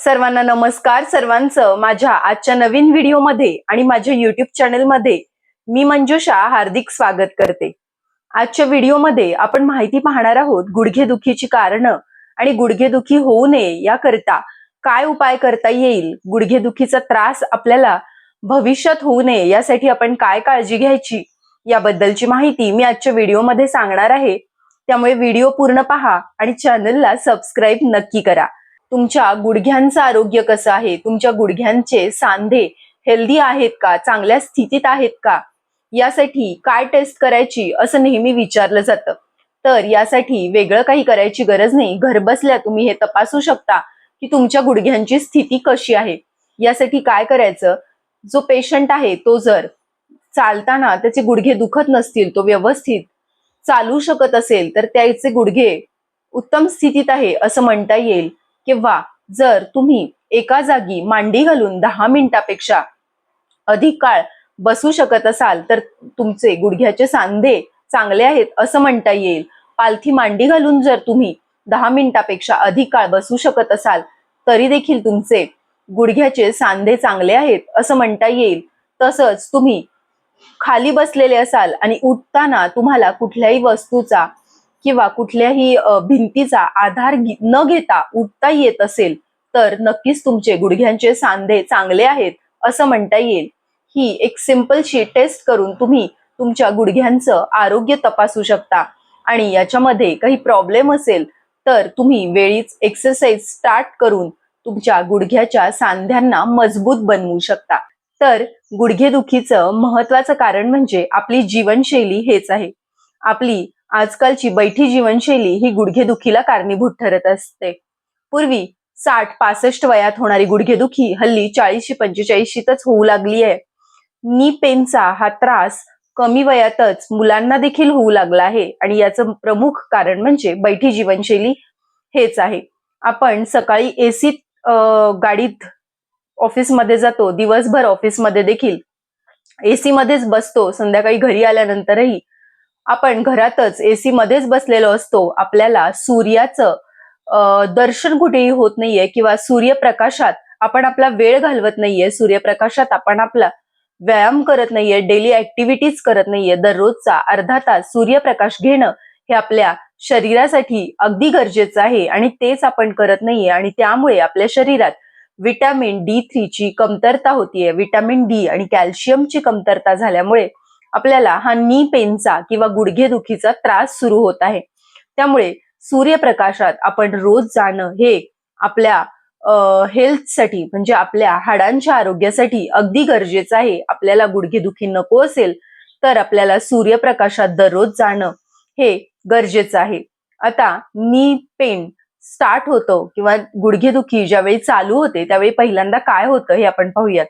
सर्वांना नमस्कार. सर्वांचं माझ्या आजच्या नवीन व्हिडिओमध्ये आणि माझ्या युट्यूब चॅनलमध्ये मी मंजुषा हार्दिक स्वागत करते. आजच्या व्हिडिओमध्ये आपण माहिती पाहणार आहोत गुडघेदुखीची कारणं आणि गुडघेदुखी होऊ नये याकरिता काय उपाय करता येईल? गुडघेदुखीचा त्रास आपल्याला भविष्यात होऊ नये यासाठी आपण काय काळजी घ्यायची? याबद्दलची माहिती मी आजच्या व्हिडिओमध्ये सांगणार आहे. त्यामुळे व्हिडिओ पूर्ण पहा आणि चॅनलला सबस्क्राईब नक्की करा. तुमच्या गुडघ्यांचं आरोग्य कसं आहे? तुमच्या गुडघ्यांचे सांधे हेल्दी आहेत का? चांगल्या स्थितीत आहेत का? यासाठी काय टेस्ट करायची असं नेहमी विचारलं जातं. तर यासाठी वेगळं काही करायची गरज नाही. घरबसल्या तुम्ही हे तपासू शकता की तुमच्या गुडघ्यांची स्थिती कशी आहे. यासाठी काय करायचं? जो पेशंट आहे तो जर चालताना त्याचे गुडघे दुखत नसतील तो व्यवस्थित चालू शकत असेल तर त्याचे गुडघे उत्तम स्थितीत आहे असं म्हणता येईल. किंवा जर तुम्ही एका जागी मांडी घालून दहा मिनिटापेक्षा अधिक काळ बसू शकत असाल तर तुमचे गुडघ्याचे सांधे चांगले आहेत असं म्हणता येईल. पालथी मांडी घालून जर तुम्ही दहा मिनिटापेक्षा अधिक काळ बसू शकत असाल तरी देखील तुमचे गुडघ्याचे सांधे चांगले आहेत असं म्हणता येईल. तसंच तुम्ही खाली बसलेले असाल आणि उठताना तुम्हाला कुठल्याही वस्तूचा किंवा कुठल्याही भिंतीचा आधार न घेता उठता येत असेल तर नक्कीच तुमचे गुडघ्यांचे सांधे चांगले आहेत असं म्हणता येईल. ही एक सिम्पलशी टेस्ट करून तुम्ही तुमच्या गुडघ्यांचं आरोग्य तपासू शकता. आणि याच्यामध्ये काही प्रॉब्लेम असेल तर तुम्ही वेळीच एक्सरसाइज स्टार्ट करून तुमच्या गुडघ्याच्या सांध्यांना मजबूत बनवू शकता. तर गुडघेदुखीचं महत्वाचं कारण म्हणजे आपली जीवनशैली हेच आहे. आपली आजकालची बैठी जीवनशैली ही गुडघेदुखीला कारणीभूत ठरत असते. पूर्वी साठ पासष्ट वयात होणारी गुडघेदुखी हल्ली चाळीसशे पंचेचाळीसशीतच होऊ लागली आहे. नी पेनचा हा त्रास कमी वयातच मुलांना देखील होऊ लागला आहे आणि याचं प्रमुख कारण म्हणजे बैठी जीवनशैली हेच आहे. आपण सकाळी एसीत गाडीत ऑफिसमध्ये जातो दिवसभर ऑफिसमध्ये देखील एसी मध्येच बसतो संध्याकाळी घरी आल्यानंतरही आपण घरातच एसी मध्येच बसलेलो असतो आपल्याला सूर्याचं दर्शन कुठेही होत नाहीये किंवा सूर्यप्रकाशात आपण आपला वेळ घालवत नाहीये सूर्यप्रकाशात आपण आपला व्यायाम करत नाहीये डेली ऍक्टिव्हिटीज करत नाहीये दररोजचा अर्धा तास सूर्यप्रकाश घेणं हे आपल्या शरीरासाठी अगदी गरजेचं आहे आणि तेच आपण करत नाहीये आणि त्यामुळे आपल्या शरीरात विटॅमिन डी थ्रीची कमतरता होतीये. विटॅमिन डी आणि कॅल्शियमची कमतरता झाल्यामुळे आपल्याला हा नी पेनचा किंवा गुडघेदुखीचा त्रास सुरू होत आहे. त्यामुळे सूर्यप्रकाशात आपण रोज जाणं हे आपल्या हेल्थसाठी म्हणजे आपल्या हाडांच्या आरोग्यासाठी अगदी गरजेचं आहे. आपल्याला गुडघेदुखी नको असेल तर आपल्याला सूर्यप्रकाशात दररोज जाणं हे गरजेचं आहे. आता नी पेन स्टार्ट होतो किंवा गुडघेदुखी ज्यावेळी चालू होते त्यावेळी पहिल्यांदा काय होतं हे आपण पाहूयात.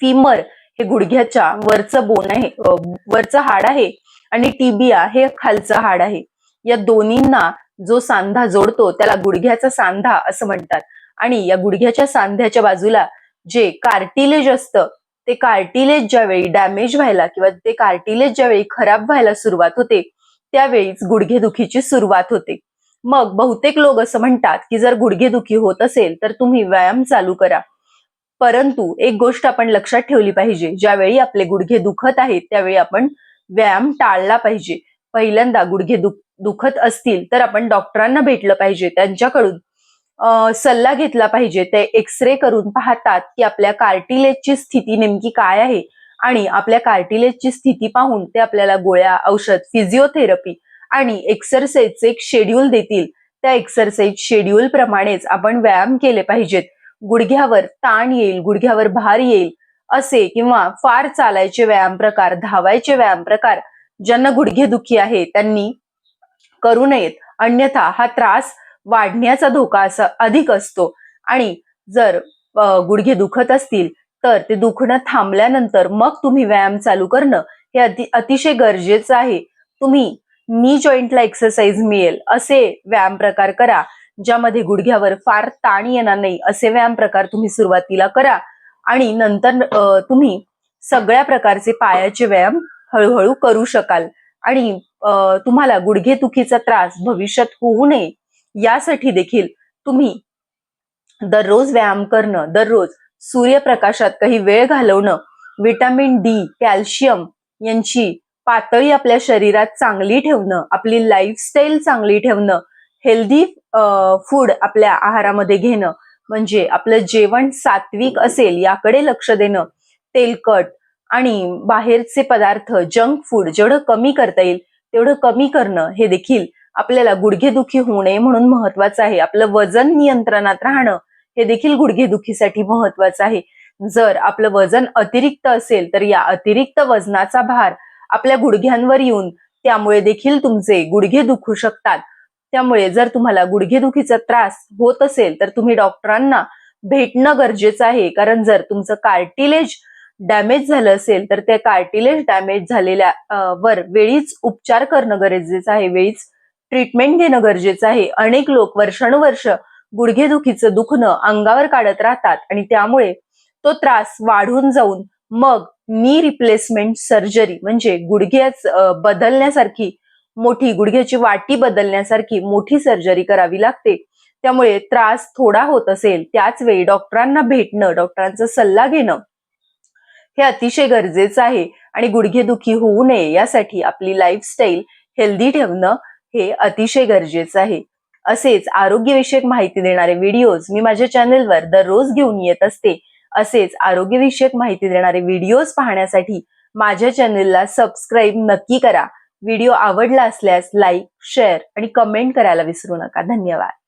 फिमर हे गुडघ्याच्या वरचं बोन आहे वरचं हाड आहे आणि टिबिया हे खालचं हाड आहे. या दोन्हींना जो सांधा जोडतो त्याला गुडघ्याचा सांधा असं म्हणतात. आणि या गुडघ्याच्या सांध्याच्या बाजूला जे कार्टिलेज असतं ते कार्टिलेज ज्यावेळी डॅमेज व्हायला किंवा ते कार्टिलेज ज्यावेळी खराब व्हायला सुरुवात होते त्यावेळीच गुडघेदुखीची सुरुवात होते. मग बहुतेक लोक असं म्हणतात की जर गुडघेदुखी होत असेल तर तुम्ही व्यायाम चालू करा. परंतु एक गोष्ट आपण लक्षात ठेवली पाहिजे. ज्यावेळी आपले गुडघे दुखत आहेत त्यावेळी आपण व्यायाम टाळला पाहिजे. पहिल्यांदा गुडघे दुख दुखत असतील तर आपण डॉक्टरांना भेटलं पाहिजे. त्यांच्याकडून सल्ला घेतला पाहिजे. ते एक्सरे करून पाहतात की आपल्या कार्टिलेजची स्थिती नेमकी काय आहे आणि आपल्या कार्टिलेजची स्थिती पाहून ते आपल्याला गोळ्या औषध फिजिओथेरपी आणि एक्सरसाइजचे एक शेड्यूल देतील. त्या एक्सरसाइज शेड्यूल प्रमाणेच आपण व्यायाम केले पाहिजेत. गुडघ्यावर ताण येईल गुडघ्यावर भार येईल असे किंवा फार चालायचे व्यायाम प्रकार धावायचे व्यायाम प्रकार ज्यांना गुडघेदुखी आहे त्यांनी करू नयेत. अन्यथा हा त्रास वाढण्याचा धोका असा अधिक असतो. आणि जर गुडघे दुखत असतील तर ते दुखणं थांबल्यानंतर मग तुम्ही व्यायाम चालू करणं हे अति अतिशय गरजेचं आहे. तुम्ही नी जॉईंटला एक्सरसाइज मिळेल असे व्यायाम प्रकार करा. ज्यामध्ये गुडघ्यावर फार ताण येणार नाही असे व्यायाम प्रकार तुम्ही सुरुवातीला करा. आणि नंतर तुम्ही सगळ्या प्रकारचे पायाचे व्यायाम हळूहळू करू शकाल. आणि तुम्हाला तुम्हाला गुडघेदुखीचा त्रास भविष्यात होऊ नये. यासाठी देखील तुम्ही दररोज व्यायाम करणं दररोज सूर्यप्रकाशात काही वेळ घालवणं विटामिन डी कॅल्शियम यांची पातळी आपल्या शरीरात चांगली ठेवणं आपली लाईफस्टाईल चांगली ठेवणं हेल्दी फूड आपल्या आहारामध्ये घेणं. म्हणजे आपलं जेवण सात्विक असेल याकडे लक्ष देणं. तेलकट आणि बाहेरचे पदार्थ जंक फूड जेवढं कमी करता येईल तेवढं कमी करणं हे देखील आपल्याला गुडघेदुखी होऊ नये म्हणून महत्वाचं आहे. आपलं वजन नियंत्रणात राहणं हे देखील गुडघेदुखीसाठी महत्वाचं आहे. जर आपलं वजन अतिरिक्त असेल तर या अतिरिक्त वजनाचा भार आपल्या गुडघ्यांवर येऊन त्यामुळे देखील तुमचे गुडघे दुखू शकतात. त्यामुळे जर तुम्हाला गुडघेदुखीचा त्रास होत असेल तर तुम्ही डॉक्टरांना भेटणं गरजेचं आहे. कारण जर तुमचं कार्टिलेज डॅमेज झालं असेल तर त्या कार्टिलेज डॅमेज झालेल्या वर वेळीच उपचार करणं गरजेचं आहे. वेळीच ट्रीटमेंट घेणं गरजेचं आहे. अनेक लोक वर्षानुवर्ष गुडघेदुखीचं दुखणं अंगावर काढत राहतात आणि त्यामुळे तो त्रास वाढून जाऊन मग नी रिप्लेसमेंट सर्जरी म्हणजे गुडघ्याच बदलण्यासारखी मोठी गुडघ्याची वाटी बदलण्यासारखी मोठी सर्जरी करावी लागते. त्यामुळे त्रास थोडा होत असेल त्याच वेळी डॉक्टरांना भेटणं डॉक्टरांचा सल्ला घेणं हे अतिशय गरजेचं आहे. आणि गुडघेदुखी होऊ नये यासाठी आपली लाईफस्टाईल हेल्दी ठेवणं हे अतिशय गरजेचं आहे. असेच आरोग्यविषयक माहिती देणारे व्हिडिओज मी माझ्या चॅनेलवर दररोज घेऊन येत असते. असेच आरोग्यविषयक माहिती देणारे व्हिडिओज पाहण्यासाठी माझ्या चॅनेलला सबस्क्राईब नक्की करा. व्हिडिओ आवडला असल्यास लाईक शेअर आणि कमेंट करायला विसरू नका. धन्यवाद.